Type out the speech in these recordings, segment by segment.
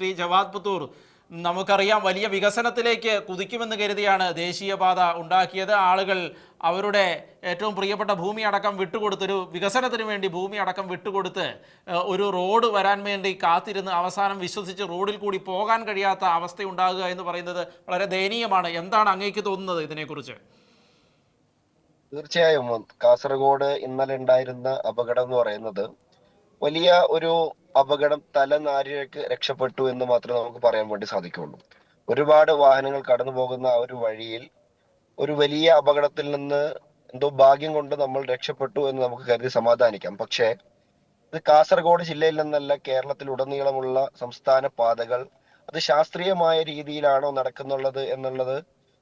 Shri Javad Puthur നമുക്കറിയാം വലിയ വികസനത്തിലേക്ക് കുതിക്കുമെന്ന് കരുതിയാണ് ദേശീയപാത ഉണ്ടാക്കിയത്. ആളുകൾ അവരുടെ ഏറ്റവും പ്രിയപ്പെട്ട ഭൂമി അടക്കം വിട്ടുകൊടുത്ത് ഒരു വികസനത്തിന് വേണ്ടി ഭൂമി അടക്കം വിട്ടുകൊടുത്ത് ഒരു റോഡ് വരാൻ വേണ്ടി കാത്തിരുന്ന് അവസാനം വിശ്വസിച്ച് റോഡിൽ കൂടി പോകാൻ കഴിയാത്ത അവസ്ഥ ഉണ്ടാകുക എന്ന് പറയുന്നത് വളരെ ദയനീയമാണ്. എന്താണ് അങ്ങേക്ക് തോന്നുന്നത് ഇതിനെക്കുറിച്ച്? തീർച്ചയായും കാസർഗോഡ് ഇന്നലെ ഉണ്ടായിരുന്ന അപകടം എന്ന് പറയുന്നത് വലിയ ഒരു അപകടം തലനാരിഴക്ക് രക്ഷപ്പെട്ടു എന്ന് മാത്രമേ നമുക്ക് പറയാൻ വേണ്ടി സാധിക്കുള്ളൂ. ഒരുപാട് വാഹനങ്ങൾ കടന്നു പോകുന്ന ആ ഒരു വഴിയിൽ ഒരു വലിയ അപകടത്തിൽ നിന്ന് എന്തോ ഭാഗ്യം കൊണ്ട് നമ്മൾ രക്ഷപ്പെട്ടു എന്ന് നമുക്ക് കരുതി സമാധാനിക്കാം. പക്ഷേ ഇത് കാസർഗോഡ് ജില്ലയിൽ നിന്നല്ല കേരളത്തിൽ ഉടനീളമുള്ള സംസ്ഥാന പാതകൾ അത് ശാസ്ത്രീയമായ രീതിയിലാണോ നടക്കുന്നുള്ളത് എന്നുള്ളത്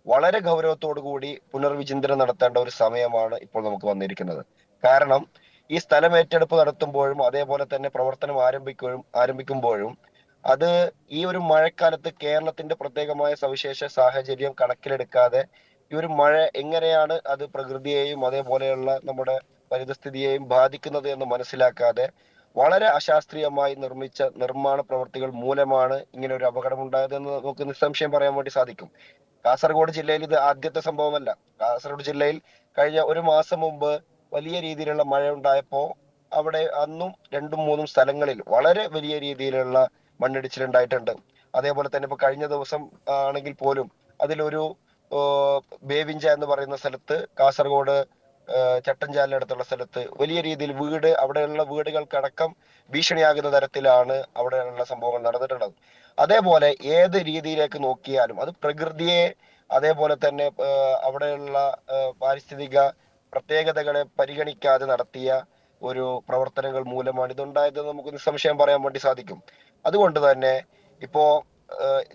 വളരെ ഗൗരവത്തോടു കൂടി പുനർവിചിന്തനം നടത്തേണ്ട ഒരു സമയമാണ് ഇപ്പോൾ നമുക്ക് വന്നിരിക്കുന്നത്. കാരണം ഈ സ്ഥലം ഏറ്റെടുപ്പ് നടത്തുമ്പോഴും അതേപോലെ തന്നെ പ്രവർത്തനം ആരംഭിക്കുകയും ആരംഭിക്കുമ്പോഴും അത് ഈ ഒരു മഴക്കാലത്ത് കേരളത്തിന്റെ പ്രത്യേകമായ സവിശേഷ സാഹചര്യം കണക്കിലെടുക്കാതെ ഈ ഒരു മഴ എങ്ങനെയാണ് അത് പ്രകൃതിയെയും അതേപോലെയുള്ള നമ്മുടെ പരിതസ്ഥിതിയെയും ബാധിക്കുന്നത് എന്ന് മനസ്സിലാക്കാതെ വളരെ അശാസ്ത്രീയമായി നിർമ്മിച്ച നിർമ്മാണ പ്രവർത്തികൾ മൂലമാണ് ഇങ്ങനെ ഒരു അപകടം ഉണ്ടായതെന്ന് നമുക്ക് നിസ്സംശയം പറയാൻ വേണ്ടി സാധിക്കും. കാസർഗോഡ് ജില്ലയിൽ ഇത് ആദ്യത്തെ സംഭവമല്ല. കാസർഗോഡ് ജില്ലയിൽ കഴിഞ്ഞ ഒരു മാസം മുമ്പ് വലിയ രീതിയിലുള്ള മഴ ഉണ്ടായപ്പോ അവിടെ അന്നും രണ്ടും മൂന്നും സ്ഥലങ്ങളിൽ വളരെ വലിയ രീതിയിലുള്ള മണ്ണിടിച്ചിൽ ഉണ്ടായിട്ടുണ്ട്. അതേപോലെ തന്നെ ഇപ്പൊ കഴിഞ്ഞ ദിവസം ആണെങ്കിൽ പോലും അതിലൊരു ബേവിഞ്ച എന്ന് പറയുന്ന സ്ഥലത്ത് കാസർഗോഡ് ചട്ടഞ്ചാലിനടുത്തുള്ള സ്ഥലത്ത് വലിയ രീതിയിൽ വീട് അവിടെയുള്ള വീടുകൾക്കടക്കം ഭീഷണിയാകുന്ന തരത്തിലാണ് അവിടെയുള്ള സംഭവങ്ങൾ നടന്നിട്ടുള്ളത്. അതേപോലെ ഏത് രീതിയിലേക്ക് നോക്കിയാലും അത് പ്രകൃതിയെ അതേപോലെ തന്നെ അവിടെയുള്ള പാരിസ്ഥിതിക പ്രത്യേകതകളെ പരിഗണിക്കാതെ നടത്തിയ ഒരു പ്രവർത്തനങ്ങൾ മൂലമാണ് ഇതുണ്ടായതെന്ന് നമുക്ക് നിസ്സംശയം പറയാൻ വേണ്ടി സാധിക്കും. അതുകൊണ്ട് തന്നെ ഇപ്പോ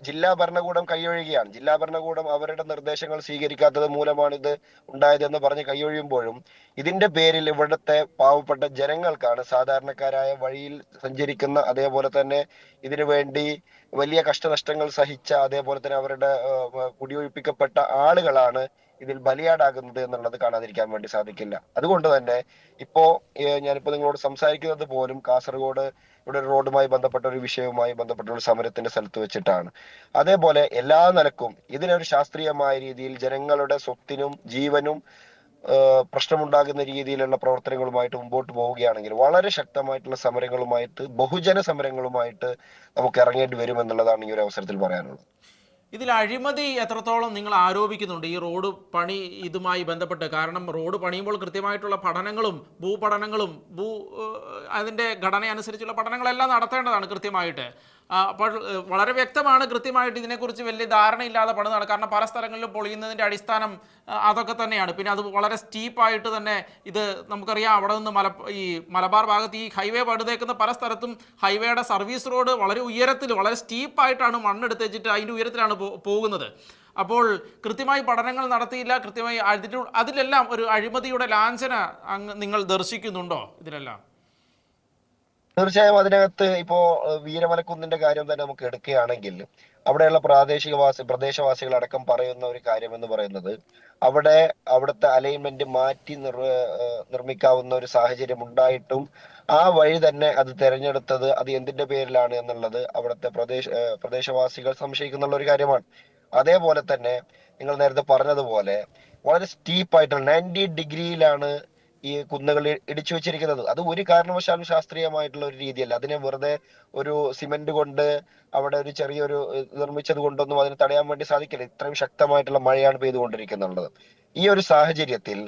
ജില്ലാ ഭരണകൂടം കൈയൊഴുകയാണ്. ജില്ലാ ഭരണകൂടം അവരുടെ നിർദ്ദേശങ്ങൾ സ്വീകരിക്കാത്തത് മൂലമാണ് ഇത് ഉണ്ടായതെന്ന് പറഞ്ഞ് കൈയൊഴിയുമ്പോഴും ഇതിന്റെ പേരിൽ ഇവിടുത്തെ പാവപ്പെട്ട ജനങ്ങൾക്കാണ് സാധാരണക്കാരായ വഴിയിൽ സഞ്ചരിക്കുന്ന അതേപോലെ തന്നെ ഇതിനു വേണ്ടി വലിയ കഷ്ടനഷ്ടങ്ങൾ സഹിച്ച അതേപോലെ തന്നെ അവരുടെ കുടിയൊഴിപ്പിക്കപ്പെട്ട ആളുകളാണ് ഇതിൽ ബലിയാടാകുന്നത് എന്നുള്ളത് കാണാതിരിക്കാൻ വേണ്ടി സാധിക്കില്ല. അതുകൊണ്ട് തന്നെ ഇപ്പോ ഞാനിപ്പോ നിങ്ങളോട് സംസാരിക്കുന്നത് പോലും കാസർഗോഡ് ഇവിടെ ഒരു റോഡുമായി ബന്ധപ്പെട്ട ഒരു വിഷയവുമായി ബന്ധപ്പെട്ട ഒരു സമരത്തിന്റെ സ്ഥലത്ത് വെച്ചിട്ടാണ്. അതേപോലെ എല്ലാ നിലക്കും ഇതിനൊരു ശാസ്ത്രീയമായ രീതിയിൽ ജനങ്ങളുടെ സ്വത്തിനും ജീവനും പ്രശ്നമുണ്ടാകുന്ന രീതിയിലുള്ള പ്രവർത്തനങ്ങളുമായിട്ട് മുമ്പോട്ട് പോവുകയാണെങ്കിൽ വളരെ ശക്തമായിട്ടുള്ള സമരങ്ങളുമായിട്ട് ബഹുജന സമരങ്ങളുമായിട്ട് നമുക്ക് ഇറങ്ങേണ്ടി വരും എന്നുള്ളതാണ് ഈ ഒരു അവസരത്തിൽ പറയാനുള്ളത്. ഇതിൽ അഴിമതി എത്രത്തോളം നിങ്ങൾ ആരോപിക്കുന്നുണ്ട്? ഈ റോഡ് പണി ഇതുമായി ബന്ധപ്പെട്ട്. കാരണം റോഡ് പണിയുമ്പോൾ കൃത്യമായിട്ടുള്ള പഠനങ്ങളും ഭൂപഠനങ്ങളും ഭൂ അതിന്റെ ഘടന അനുസരിച്ചുള്ള പഠനങ്ങളെല്ലാം നടത്തേണ്ടതാണ് കൃത്യമായിട്ട്. അപ്പോൾ വളരെ വ്യക്തമാണ് കൃത്യമായിട്ട് ഇതിനെക്കുറിച്ച് വലിയ ധാരണയില്ലാതെ പണിതാണ്. കാരണം പല സ്ഥലങ്ങളിലും പൊളിയുന്നതിന്റെ അടിസ്ഥാനം അതൊക്കെ തന്നെയാണ്. പിന്നെ അത് വളരെ സ്റ്റീപ്പായിട്ട് തന്നെ ഇത് നമുക്കറിയാം. അവിടെ നിന്ന് മല ഈ മലബാർ ഭാഗത്ത് ഈ ഹൈവേ പടുതേക്കുന്ന പല സ്ഥലത്തും ഹൈവേയുടെ സർവീസ് റോഡ് വളരെ ഉയരത്തിൽ വളരെ സ്റ്റീപ്പായിട്ടാണ് മണ്ണെടുത്ത് വെച്ചിട്ട് അതിന്റെ ഉയരത്തിലാണ് പോകുന്നത്. അപ്പോൾ കൃത്യമായി പഠനങ്ങൾ നടത്തിയില്ല. കൃത്യമായി അതിലെല്ലാം ഒരു അഴിമതിയുടെ ലാഞ്ചന അങ്ങ് നിങ്ങൾ ദർശിക്കുന്നുണ്ടോ ഇതിലെല്ലാം? തീർച്ചയായും അതിനകത്ത് ഇപ്പോ വീരമലക്കുന്നിന്റെ കാര്യം തന്നെ നമുക്ക് എടുക്കുകയാണെങ്കിൽ അവിടെയുള്ള പ്രാദേശികവാസി പ്രദേശവാസികൾ അടക്കം പറയുന്ന ഒരു കാര്യം എന്ന് പറയുന്നത് അവിടെ അവിടുത്തെ അലൈൻമെന്റ് മാറ്റി നിർ നിർമ്മിക്കാവുന്ന ഒരു സാഹചര്യം ഉണ്ടായിട്ടും ആ വഴി തന്നെ അത് തെരഞ്ഞെടുത്തത് അത് എന്തിന്റെ പേരിലാണ് എന്നുള്ളത് അവിടുത്തെ പ്രദേശ പ്രദേശവാസികൾ സംശയിക്കുന്നുള്ള ഒരു കാര്യമാണ്. അതേപോലെ തന്നെ നിങ്ങൾ നേരത്തെ പറഞ്ഞതുപോലെ വളരെ സ്റ്റീപ്പ് സ്റ്റീപ്പായിട്ടുള്ള നയന്റി ഡിഗ്രിയിലാണ് ഈ കുന്നുകൾ ഇടിച്ചു വെച്ചിരിക്കുന്നത്. അത് ഒരു കാരണവശാലും ശാസ്ത്രീയമായിട്ടുള്ള ഒരു രീതിയല്ല. അതിനെ വെറുതെ ഒരു സിമന്റ് കൊണ്ട് അവിടെ ഒരു ചെറിയൊരു നിർമ്മിച്ചത് കൊണ്ടൊന്നും അതിനെ തടയാൻ വേണ്ടി സാധിക്കില്ല. ഇത്രയും ശക്തമായിട്ടുള്ള മഴയാണ് പെയ്തുകൊണ്ടിരിക്കുന്നുള്ളത്. ഈ ഒരു സാഹചര്യത്തിൽ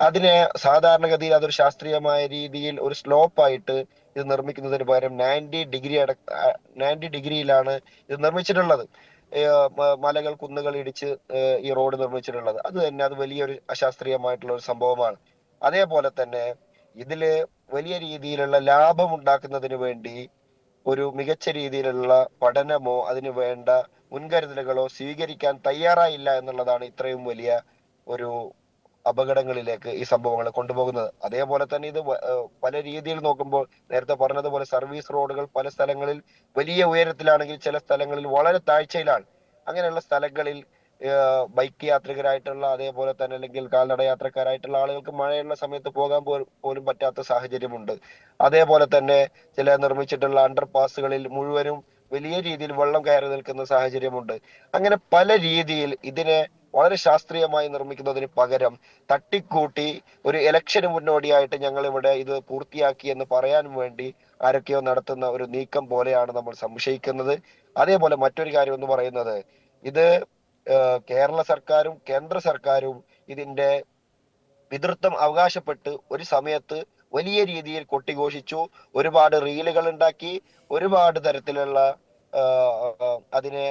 അതിനെ സാധാരണഗതിയിൽ അതൊരു ശാസ്ത്രീയമായ രീതിയിൽ ഒരു സ്ലോപ്പ് ആയിട്ട് ഇത് നിർമ്മിക്കുന്നതിന് പകരം നയന്റി ഡിഗ്രി അട നയന്റി ഡിഗ്രിയിലാണ് ഇത് നിർമ്മിച്ചിട്ടുള്ളത്. മലകൾ കുന്നുകൾ ഇടിച്ച് ഈ റോഡ് നിർമ്മിച്ചിട്ടുള്ളത്. അത് തന്നെ അത് വലിയൊരു അശാസ്ത്രീയമായിട്ടുള്ള ഒരു സംഭവമാണ്. അതേപോലെ തന്നെ ഇതിൽ വലിയ രീതിയിലുള്ള ലാഭം ഉണ്ടാക്കുന്നതിന് വേണ്ടി ഒരു മികച്ച രീതിയിലുള്ള പഠനമോ അതിന് വേണ്ട മുൻകരുതലുകളോ സ്വീകരിക്കാൻ തയ്യാറായില്ല എന്നുള്ളതാണ് ഇത്രയും വലിയ ഒരു അപകടങ്ങളിലേക്ക് ഈ സംഭവങ്ങൾ കൊണ്ടുപോകുന്നത്. അതേപോലെ തന്നെ ഇത് പല രീതിയിൽ നോക്കുമ്പോൾ നേരത്തെ പറഞ്ഞതുപോലെ സർവീസ് റോഡുകൾ പല സ്ഥലങ്ങളിൽ വലിയ ഉയരത്തിലാണെങ്കിൽ ചില സ്ഥലങ്ങളിൽ വളരെ താഴ്ചയിലാണ്. അങ്ങനെയുള്ള സ്ഥലങ്ങളിൽ ബൈക്ക് യാത്രികരായിട്ടുള്ള അതേപോലെ തന്നെ അല്ലെങ്കിൽ കാൽനട യാത്രക്കാരായിട്ടുള്ള ആളുകൾക്ക് മഴയുള്ള സമയത്ത് പോകാൻ പോലും പറ്റാത്ത സാഹചര്യമുണ്ട്. അതേപോലെ തന്നെ ചില നിർമ്മിച്ചിട്ടുള്ള അണ്ടർ പാസുകളിൽ മുഴുവനും വലിയ രീതിയിൽ വെള്ളം കയറി നിൽക്കുന്ന സാഹചര്യമുണ്ട്. അങ്ങനെ പല രീതിയിൽ ഇതിനെ വളരെ ശാസ്ത്രീയമായി നിർമ്മിക്കുന്നതിന് പകരം തട്ടിക്കൂട്ടി ഒരു ഇലക്ഷന് മുന്നോടിയായിട്ട് ഞങ്ങൾ ഇവിടെ ഇത് പൂർത്തിയാക്കി എന്ന് പറയാൻ വേണ്ടി ആരൊക്കെയോ നടത്തുന്ന ഒരു നീക്കം പോലെയാണ് നമ്മൾ സംശയിക്കുന്നത്. അതേപോലെ മറ്റൊരു കാര്യം എന്ന് പറയുന്നത് ഇത് കേരള സർക്കാരും കേന്ദ്ര സർക്കാരും ഇതിന്റെ പിതൃത്വം അവകാശപ്പെട്ട് ഒരു സമയത്ത് വലിയ രീതിയിൽ കൊട്ടിഘോഷിച്ചു. ഒരുപാട് റീലുകൾ ഉണ്ടാക്കി. ഒരുപാട് തരത്തിലുള്ള അതിനെ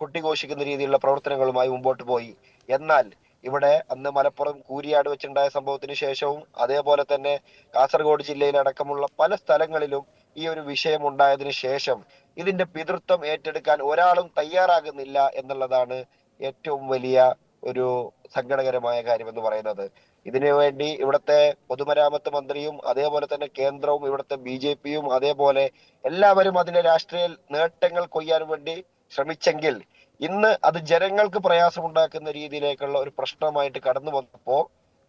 കൊട്ടിഘോഷിക്കുന്ന രീതിയിലുള്ള പ്രവർത്തനങ്ങളുമായി മുമ്പോട്ട് പോയി. എന്നാൽ ഇവിടെ അന്ന് മലപ്പുറം കൂരിയാട് വെച്ചുണ്ടായ സംഭവത്തിന് ശേഷവും അതേപോലെ തന്നെ കാസർഗോഡ് ജില്ലയിലടക്കമുള്ള പല സ്ഥലങ്ങളിലും ഈ ഒരു വിഷയം ഉണ്ടായതിനു ശേഷം ഇതിന്റെ പിതൃത്വം ഏറ്റെടുക്കാൻ ഒരാളും തയ്യാറാകുന്നില്ല എന്നുള്ളതാണ് ഏറ്റവും വലിയ ഒരു സങ്കടകരമായ കാര്യം എന്ന് പറയുന്നത്. ഇതിനു വേണ്ടി ഇവിടുത്തെ പൊതുമരാമത്ത് മന്ത്രിയും അതേപോലെ തന്നെ കേന്ദ്രവും ഇവിടുത്തെ ബി ജെ പിയും അതേപോലെ എല്ലാവരും അതിന്റെ രാഷ്ട്രീയ നേട്ടങ്ങൾ കൊയ്യാൻ വേണ്ടി ശ്രമിച്ചെങ്കിൽ ഇന്ന് അത് ജനങ്ങൾക്ക് പ്രയാസമുണ്ടാക്കുന്ന രീതിയിലേക്കുള്ള ഒരു പ്രശ്നമായിട്ട് കടന്നു വന്നപ്പോ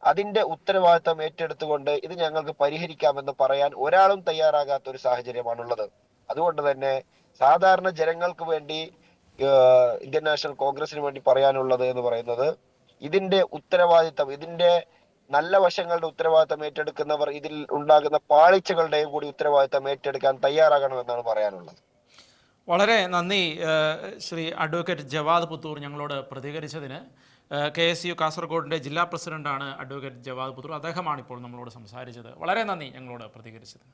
അതിന്റെ ഉത്തരവാദിത്തം ഏറ്റെടുത്തുകൊണ്ട് ഇത് ഞങ്ങൾക്ക് പരിഹരിക്കാമെന്ന് പറയാൻ ഒരാളും തയ്യാറാകാത്ത ഒരു സാഹചര്യമാണുള്ളത്. അതുകൊണ്ട് തന്നെ സാധാരണ ജനങ്ങൾക്ക് വേണ്ടി ഇന്ത്യൻ നാഷണൽ കോൺഗ്രസിന് വേണ്ടി പറയാനുള്ളത് എന്ന് പറയുന്നത് ഇതിന്റെ ഉത്തരവാദിത്തം ഇതിന്റെ നല്ല വശങ്ങളുടെ ഉത്തരവാദിത്തം ഏറ്റെടുക്കുന്നവർ ഇതിൽ ഉണ്ടാകുന്ന പാളിച്ചകളുടെയും കൂടി ഉത്തരവാദിത്തം ഏറ്റെടുക്കാൻ തയ്യാറാകണമെന്നാണ് പറയാനുള്ളത്. വളരെ നന്ദി ശ്രീ അഡ്വക്കേറ്റ് ജവാദ് പുത്തൂർ ഞങ്ങളോട് പ്രതികരിച്ചതിന്. കെ എസ് യു കാസർഗോഡിന്റെ ജില്ലാ പ്രസിഡന്റാണ് അഡ്വക്കേറ്റ് ജവാദ് പുത്തൂർ അദ്ദേഹമാണ് ഇപ്പോൾ നമ്മളോട് സംസാരിച്ചത്. വളരെ നന്ദി ഞങ്ങളോട് പ്രതികരിച്ചത്